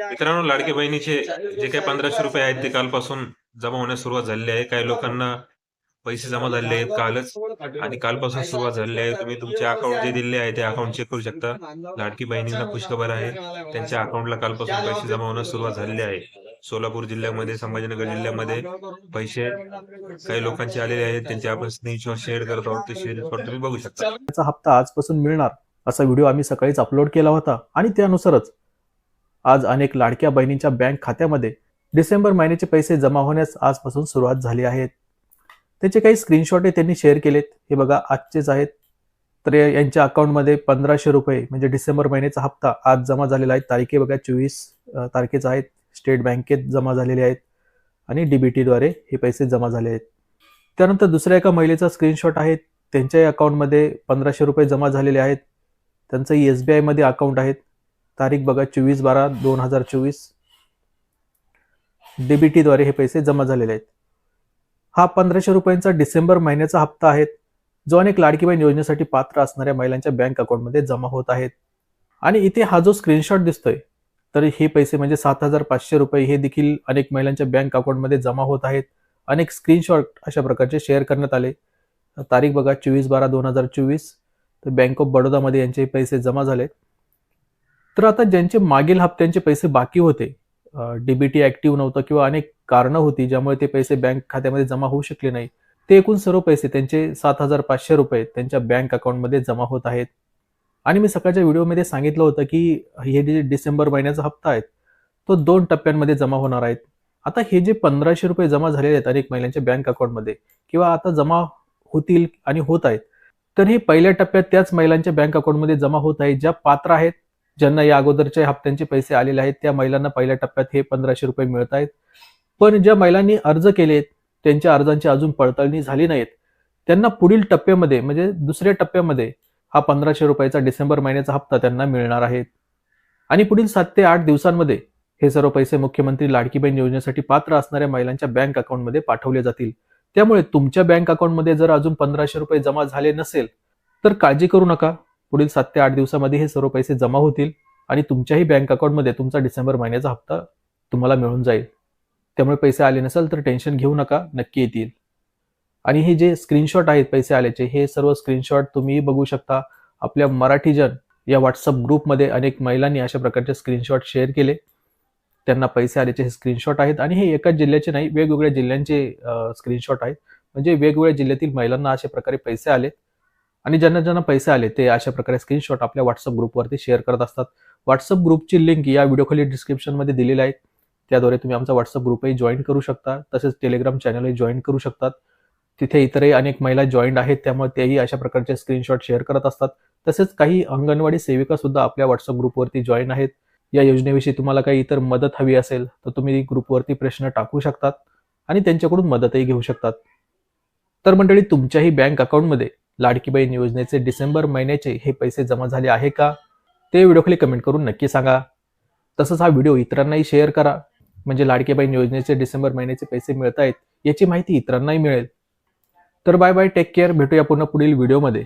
मित्रांनो लाडके बहिणीचे जे काही पंधराशे रुपये आहेत ते कालपासून जमा होण्यास सुरुवात झालेली आहे. काही लोकांना पैसे जमा झालेले आहेत कालच आणि कालपासून सुरुवात झालेली आहे. तुम्ही तुमचे अकाउंट जे दिले आहे ते अकाउंट चेक करू शकता. लाडकी बहिणींना खुशखबर आहे. त्यांच्या अकाउंटला कालपासून पैसे जमा होण्यास सुरुवात झालेली आहे. सोलापूर जिल्ह्यामध्ये संभाजीनगर जिल्ह्यामध्ये पैसे काही लोकांचे आलेले आहेत. त्यांचे आपण स्क्रीनशॉट शेअर करत आहोत. ते शेअर तुम्ही बघू शकता. चा हप्ता आजपासून मिळणार असा व्हिडिओ आम्ही सकाळीच अपलोड केला होता आणि त्यानुसारच आज अनेक लाडक्या बहिणींच्या बँक खात्यामध्ये डिसेंबर महिन्याचे पैसे जमा होण्यास आजपासून सुरुवात झाली आहेत त्याचे काही स्क्रीनशॉटही त्यांनी शेअर केलेत. हे बघा आजचेच आहेत. तर यांच्या अकाउंटमध्ये पंधराशे रुपये म्हणजे डिसेंबर महिन्याचा हप्ता आज जमा झालेला आहे. तारखे बघा चोवीस तारखेचा आहेत. स्टेट बँकेत जमा झालेले आहेत. आणि डीबीटीद्वारे हे पैसे जमा झाले आहेत. त्यानंतर दुसऱ्या एका महिलेचा स्क्रीनशॉट आहे. त्यांच्याही अकाउंटमध्ये पंधराशे रुपये जमा झालेले आहेत. त्यांचं एस बी आयमध्ये अकाउंट आहेत. तारीख बघा चोवीस बारा दोन हजार चोवीस. डीबीटीद्वारे हे पैसे जमा झालेले आहेत. हा पंधराशे रुपयांचा डिसेंबर महिन्याचा हप्ता आहे. जो अनेक लाडकी बहीण योजनेसाठी पात्र असणाऱ्या महिलांच्या बँक अकाउंटमध्ये जमा होत आहेत. आणि इथे हा जो स्क्रीनशॉट दिसतोय तर हे पैसे म्हणजे सात हजार पाचशे रुपये हे देखील अनेक महिलांच्या बँक अकाउंटमध्ये जमा होत आहेत. अनेक स्क्रीनशॉट अशा प्रकारचे शेअर करण्यात आले. तारीख बघा चोवीस बारा दोन हजार चोवीस. तर बँक ऑफ बडोदामध्ये यांचे पैसे जमा झाले तर आता ज्यांचे मागील हप्त्यांचे पैसे बाकी होते डीबीटी ऍक्टिव्ह नव्हतं किंवा अनेक कारणं होती ज्यामुळे ते पैसे बँक खात्यामध्ये जमा होऊ शकले नाही ते एकूण सर्व पैसे त्यांचे सात हजार पाचशे रुपये त्यांच्या बँक अकाउंटमध्ये जमा होत आहेत. आणि मी सकाळच्या व्हिडिओमध्ये सांगितलं होतं की हे जे डिसेंबर महिन्याचा हप्ता आहे तो दोन टप्प्यांमध्ये जमा होणार आहेत. आता हे जे पंधराशे रुपये जमा झालेले आहेत अनेक महिलांच्या बँक अकाउंटमध्ये किंवा आता जमा होतील आणि होत आहेत तर हे पहिल्या टप्प्यात त्याच महिलांच्या बँक अकाउंटमध्ये जमा होत आहेत ज्या पात्र आहेत ज्यांना या अगोदरच्या हप्त्यांचे पैसे आलेले आहेत त्या महिलांना पहिल्या टप्प्यात हे पंधराशे रुपये मिळत आहेत. पण ज्या महिलांनी अर्ज केलेत त्यांच्या अर्जांची अजून पडताळणी झाली नाहीत. त्यांना पुढील टप्प्यामध्ये म्हणजे दुसऱ्या टप्प्यामध्ये हा पंधराशे रुपयाचा डिसेंबर महिन्याचा हप्ता त्यांना मिळणार आहे. आणि पुढील सात ते आठ दिवसांमध्ये हे सर्व पैसे मुख्यमंत्री लाडकी बहीण योजनेसाठी पात्र असणाऱ्या महिलांच्या बँक अकाउंटमध्ये पाठवले जातील. त्यामुळे तुमच्या बँक अकाउंटमध्ये जर अजून पंधराशे रुपये जमा झाले नसेल तर काळजी करू नका. पुढील सात ते आठ दिवसामध्ये हे सर्व पैसे जमा होतील आणि तुमच्याही बँक अकाउंटमध्ये तुमचा डिसेंबर महिन्याचा हप्ता तुम्हाला मिळून जाईल. त्यामुळे पैसे आले नसेल तर टेन्शन घेऊ नका नक्की येतील. आणि हे जे स्क्रीनशॉट आहेत पैसे आल्याचे हे सर्व स्क्रीनशॉट तुम्ही बघू शकता. आपल्या मराठी जन या व्हॉट्सअप ग्रुपमध्ये अनेक महिलांनी अशा प्रकारचे स्क्रीनशॉट शेअर केले. त्यांना पैसे आल्याचे हे स्क्रीनशॉट आहेत आणि हे एकाच जिल्ह्याचे नाही वेगवेगळ्या जिल्ह्यांचे स्क्रीनशॉट आहेत. म्हणजे वेगवेगळ्या जिल्ह्यातील महिलांना अशा प्रकारे पैसे आले. आणि ज्यांना ज्यांना पैसे आले ते अशा प्रकारे स्क्रीनशॉट आपल्या व्हॉट्सअप ग्रुपवरती शेअर करत असतात. व्हॉट्सअप ग्रुपची लिंक या व्हिडिओखाली डिस्क्रिप्शनमध्ये दिलेली आहे. त्याद्वारे तुम्ही आमचा व्हॉट्सअप ग्रुपही जॉईन करू शकता. तसेच टेलिग्राम चॅनलही जॉईन करू शकतात. तिथे इतरही अनेक महिला जॉईंड आहेत त्यामुळे तेही अशा प्रकारचे स्क्रीनशॉट शेअर करत असतात. तसेच काही अंगणवाडी सेविका सुद्धा आपल्या व्हॉट्सअप ग्रुपवरती जॉईन आहेत. या योजनेविषयी तुम्हाला काही इतर मदत हवी असेल तर तुम्ही ग्रुपवरती प्रश्न टाकू शकतात आणि त्यांच्याकडून मदतही घेऊ शकतात. तर मंडळी तुमच्याही बँक अकाउंटमध्ये लाडकी बहीण योजनेचे डिसेंबर महिन्याचे हे पैसे जमा झाले आहे का? ते व्हिडिओखाली कमेंट करून नक्की सांगा. तसंच हा व्हिडिओ इतरांनाही शेअर करा. म्हणजे लाडकी बहीण योजनेचे डिसेंबर महिन्याचे पैसे मिळत आहेत याची माहिती इतरांनाही मिळेल. तर बाय बाय टेक केअर. भेटूया पुन्हा पुढील व्हिडिओमध्ये.